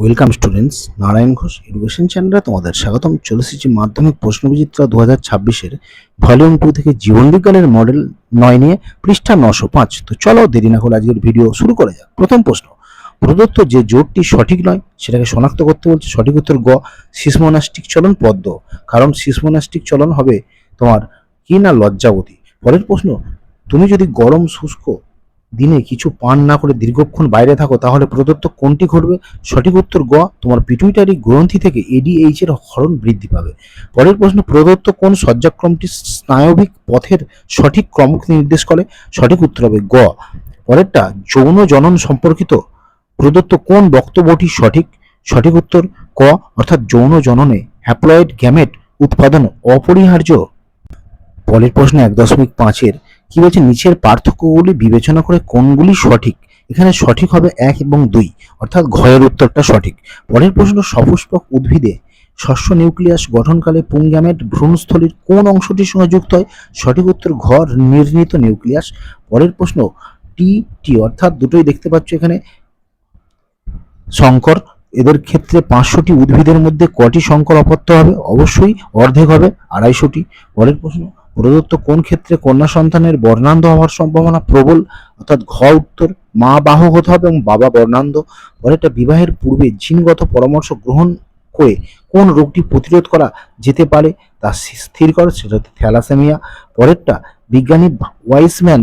Welcome students Narayan Ghosh education চ্যানেলে তোমাদের স্বাগতম। চলে এসেছি মাধ্যমিক প্রশ্নবিচিত্রা দু হাজার ছাব্বিশের ভলিউম টু থেকে জীবনবিজ্ঞানের মডেল নয় নিয়ে পৃষ্ঠা নশো পাঁচ। তো চলো, দেরি না হলে আজকের ভিডিও শুরু করে যাক। প্রথম প্রশ্ন, প্রদত্ত যে জোটটি সঠিক নয়, সেটাকে শনাক্ত করতে বলছে। সঠিক উত্তর গ, সিসমোনাস্টিক চলন পদ্ম। কারণ সিসমোনাস্টিক চলন হবে তোমার কি না লজ্জাবতী? পরের প্রশ্ন, তুমি যদি গরম শুষ্ক দিনে কিছু পান না করে দীর্ঘক্ষণ বাইরে থাকো, তাহলে প্রদত্ত কোনটি ঘটবে? সঠিক উত্তর গ, তোমার পিটুইটারি গ্রন্থি থেকে এডিএইচ এর হরণ বৃদ্ধি পাবে। পরের প্রশ্ন, প্রদত্ত কোন সজ্জাক্রমটি স্নায়বিক পথের সঠিক ক্রমকে নির্দেশ করে? সঠিক উত্তর হবে গ। পরেরটা, যৌন জনন সম্পর্কিত প্রদত্ত কোন বক্তব্যটি সঠিক? সঠিক উত্তর ক, অর্থাৎ যৌন জননে হ্যাপ্লয়েড গ্যামেট উৎপাদন অপরিহার্য। পরের প্রশ্ন, এক দশমিক পাঁচের কি বলছে? নিচের পার্থক্যগুলি বিবেচনা করে কোনগুলি সঠিক? এখানে সঠিক হবে এক এবং দুই, অর্থাৎ ঘয়ের উত্তরটা সঠিক। পরের প্রশ্ন, সপুষ্পক উদ্ভিদে শস্য নিউক্লিয়াস গঠনকালে পুংগ্যামেট ভ্রূণস্থলীর কোন অংশটির সঙ্গে যুক্ত হয়? সঠিক উত্তর, ঘর নির্ণীত নিউক্লিয়াস। পরের প্রশ্ন, টি টি, অর্থাৎ দুটোই দেখতে পাচ্ছ এখানে। সংকর, এদের ক্ষেত্রে পাঁচশোটি উদ্ভিদের মধ্যে কটি সংকর অপত্য হবে? অবশ্যই অর্ধেক হবে, আড়াইশোটি। পরের প্রশ্ন প্রদত্ত কোন ক্ষেত্রে কন্যা সন্তানের বর্ণান্ধ হওয়ার সম্ভাবনা প্রবল, অর্থাৎ ঘ উত্তর, মা বাহক হতে হবে এবং বাবা বর্ণান্ধ। পরেরটা, বিবাহের পূর্বে জিনগত পরামর্শ গ্রহণ করে কোন রোগটি প্রতিরোধ করা যেতে পারে তা স্থির করে, সেটা হচ্ছে থ্যালাসেমিয়া। পরেরটা, বিজ্ঞানী ওয়াইসম্যান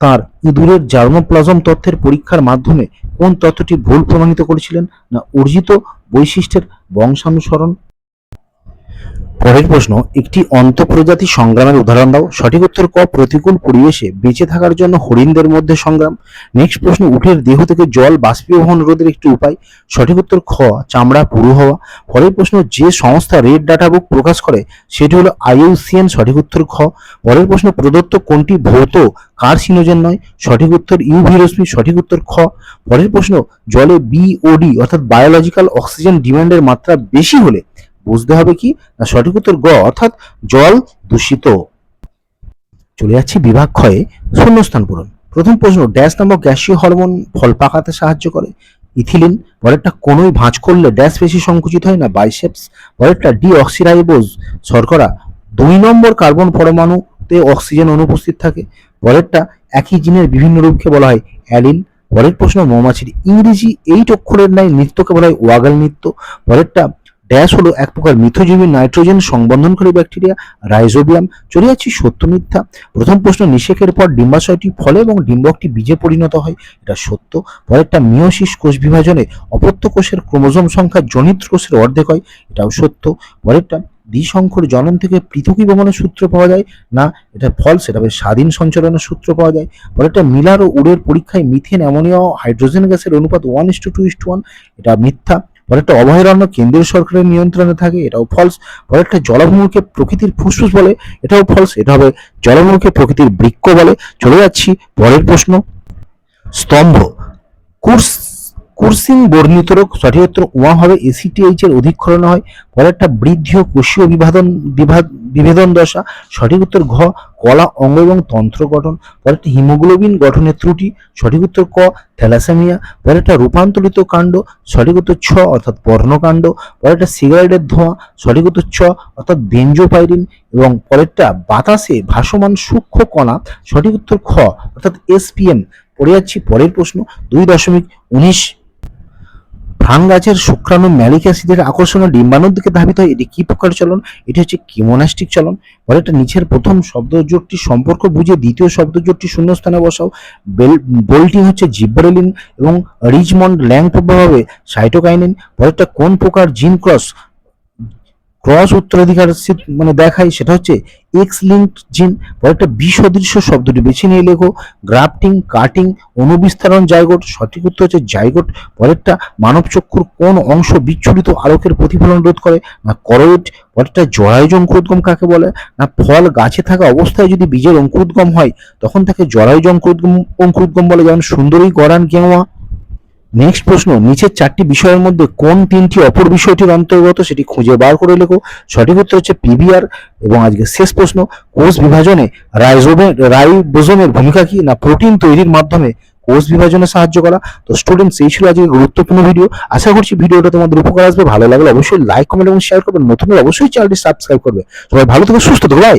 তার ইঁদুরের জার্মোপ্লাজম তথ্যের পরীক্ষার মাধ্যমে কোন তথ্যটি ভুল প্রমাণিত করেছিলেন? না, অর্জিত বৈশিষ্ট্যের বংশানুসরণ পরের প্রশ্ন, একটি অন্তঃপ্রজাতি সংগ্রামের উদাহরণ দাও। সঠিক উত্তর ক, প্রতিকূল পরিবেশে বেঁচে থাকার জন্য হরিণদের মধ্যে সংগ্রাম। নেক্সট প্রশ্ন, উটের দেহ থেকে জল, বাষ্পীভবন রোধের একটি উপায়। সঠিক উত্তর খ, চামড়া পুরু হওয়া। পরের প্রশ্ন, যে সংস্থা রেড ডাটা বুক প্রকাশ করে, সেটি হলো আইইউসিএন সঠিক উত্তর খ। পরের প্রশ্ন, প্রদত্ত কোনটি ভৌত কার্সিনোজেন নয়? সঠিক উত্তর ইউভি রশ্মি, সঠিক উত্তর খ। পরের প্রশ্ন, জলে বিওডি অর্থাৎ বায়োলজিক্যাল অক্সিজেন ডিমান্ডের মাত্রা বেশি হলে বুঝতে হবে কি? না সঠিক উত্তর গ, অর্থাৎ জল দূষিত। চলে যাচ্ছি বিভাগ ক্ষয়ে শূন্যস্থান পূরণ। প্রথম প্রশ্ন, ড্যাশ নামক গ্যাসীয় হরমোন ফল পাকাতে সাহায্য করে? ইথিলিন পরেরটা কোনোই ভাঁজ করলে ড্যাশ বেশি সংকুচিত হয় না, বাইসেপস পরেরটা ডি অক্সিরাইবোজ শর্করা দুই নম্বর কার্বন পরমাণুতে অক্সিজেন অনুপস্থিত থাকে। পরেরটা একই জিনের বিভিন্ন রূপকে বলা হয় অ্যালিন পরের প্রশ্ন, মৌমাছির ইংরেজি এইট অক্ষরের ন্যায় নৃত্যকে বলা হয় ওয়াগাল নৃত্য। পরেরটা ড্যাশ হলো এক প্রকার মিথোজীবী নাইট্রোজেন সংবন্ধনকারী ব্যাকটেরিয়া, রাইজোবিয়াম। চলে যাচ্ছি সত্য মিথ্যা। প্রথম প্রশ্ন, নিষেকের পর ডিম্বাশয়টি ফলে এবং ডিম্বকটি বীজে পরিণত হয়? এটা সত্য। পরেরটা মিওসিস কোষ বিভাজনে অপত্য কোষের ক্রোমোজোম সংখ্যা জনিত কোষের অর্ধেক হয়? এটাও সত্য। পরেরটা, দ্বিসংখ্যর জনন থেকে পৃথকী পৃথকীভবনের সূত্র পাওয়া যায়? না, এটা ফলস এটা স্বাধীন সঞ্চালনের সূত্র পাওয়া যায়। পরেরটা, মিলার ও উড়ের পরীক্ষায় মিথেন অ্যামোনিয়া হাইড্রোজেন গ্যাসের অনুপাত one is to two to one এটা মিথ্যা। পরেরটা অভয়ারণ্য কেন্দ্রীয় সরকারের নিয়ন্ত্রণে থাকে, এটাও ফলস পরেরটা জলাভূমিকে প্রকৃতির ফুসফুস বলে, এটাও ফলস এটা হবে জলাভূমিকে প্রকৃতির বৃক্ষ বলে। চলে যাচ্ছি পরের প্রশ্ন। স্তম্ভ। কুর্স কুর্সিং বর্ণিত রোগ সঠিক উত্তর ওয়া হবে এসিটিএইচ এর অধিক্ষরণ হয় পরেরটা বৃদ্ধি ও কোষীয় বিভাজন বিভাদ বিভেদন দশা, সঠিক উত্তর ঘ, কলা, অঙ্গ এবং তন্ত্র গঠন পরেরটা হিমোগ্লোবিন গঠনের ত্রুটি, সঠিক উত্তর ক, থ্যালাসেমিয়া পরেরটা রূপান্তরিত কাণ্ড, সঠিক উত্তর ছ, অর্থাৎ পর্ণকাণ্ড পরেরটা সিগারেটের ধোঁয়া, সঠিক উত্তর ছ, অর্থাৎ বেঞ্জোপাইরিন, এবং পরেরটা বাতাসে ভাসমান সূক্ষ্ম কণা, সঠিক উত্তর খ, অর্থাৎ এসপিএম পড়ে যাচ্ছি পরের প্রশ্ন, দুই দশমিক উনিশ ধান গাছের শুক্রাণু ম্যালিক অ্যাসিডের আকর্ষণীয় ডিম্বাণুর দিকে ধাবিত হয়, এটি কি প্রকার চলন? এটি হচ্ছে কিমোনাস্টিক চলন। পরেরটা নিচের প্রথম শব্দ জোটটি সম্পর্ক বুঝে দ্বিতীয় শব্দ জোটটি শূন্যস্থানে বসাও। বেল, বোল্টিং হচ্ছে জিব্রেলিন এবং রিজমন্ড ল্যাং প্রভাবে সাইটোকাইনিন। পরেরটা কোন প্রকার জিন ক্রস ক্রস উত্তরাধিকার মানে দেখায় সেটা হচ্ছে এক্স লিঙ্কড জিন পরেরটা বিসদৃশ্য শব্দটি বেছে নিয়ে লেখো গ্রাফটিং কাটিং অনুবিস্তারণ জায়গোট সঠিক উত্তর হচ্ছে জায়গোট পরেরটা মানব চক্ষুর কোন অংশ বিচ্ছুরিত আলোকের প্রতিফলন রোধ করে, না করোইড, পরেরটা জরায়ুজ অঙ্কুরোদ্গম কাকে বলে, না ফল গাছে থাকা অবস্থায় যদি বীজের অঙ্কুরোদ্গম হয়, তখন তাকে জরায়ুজ অঙ্কুরোদ্গম অঙ্কুরোদ্গম বলে, যেমন সুন্দরী গরান গেওয়া নেক্সট প্রশ্ন, নিচের চারটি বিষয়ের মধ্যে কোন তিনটি অপর বিষয়টির অন্তর্গত সেটি খুঁজে বার করে লেখো। সঠিক উত্তর হচ্ছে পিবিআর এবং আজকে শেষ প্রশ্ন, কোষ বিভাজনে রাইজোমে রাইবোজোমের ভূমিকা কি না প্রোটিন তৈরির মাধ্যমে কোষ বিভাজনে সাহায্য করা? তো স্টুডেন্টস এই ছিল আজকে গুরুত্বপূর্ণ ভিডিও আশা করছি ভিডিওটা তোমাদের উপকার আসবে। ভালো লাগলে অবশ্যই লাইক কমেন্ট এবং শেয়ার করবে নতুন অবশ্যই চ্যানেলটি সাবস্ক্রাইব করবে। সবাই ভালো থেকো, সুস্থ থেকো। ভাই